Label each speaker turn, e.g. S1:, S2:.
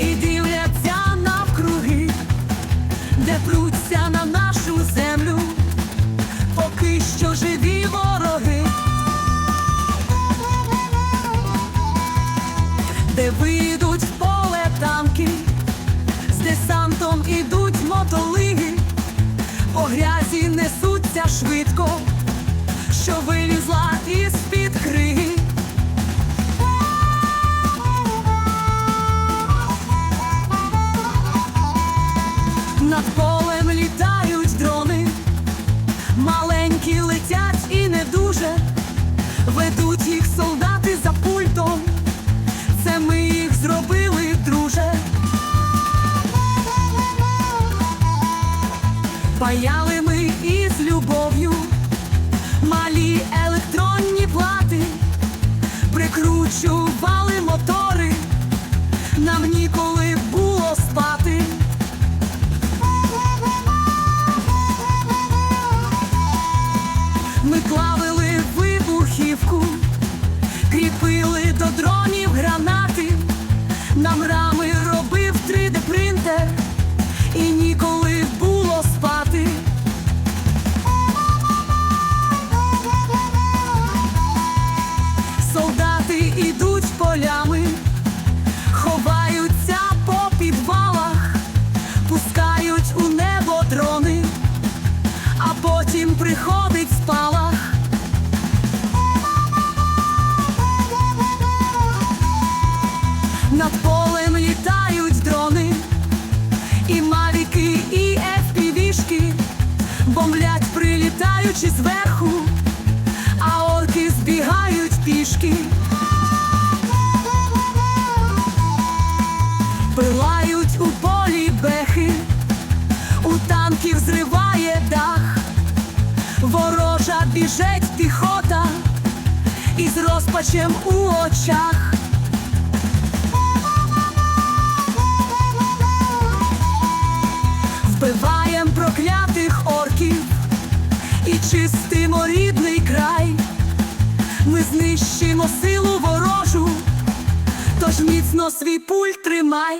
S1: і дивляться навкруги, де пруться на нашу землю, поки що живі вороги, де вийдуть в поле танки, з десантом ідуть мотолиги, по грязі несуться швидко, що вилізла. Над полем літають дрони, маленькі летять і не дуже, ведуть їх солдати за пультом. Це ми їх зробили, друже. Паяли ми із любов'ю малі електронні плати, прикручували потім приходить спалах. Над полем літають дрони, і мавіки, і FPV-шки бомблять, прилітаючи зверху, ворожа біжить піхота із розпачем у очах. Вбиваєм проклятих орків і чистимо рідний край. Ми знищимо силу ворожу, тож міцно свій пульт тримай.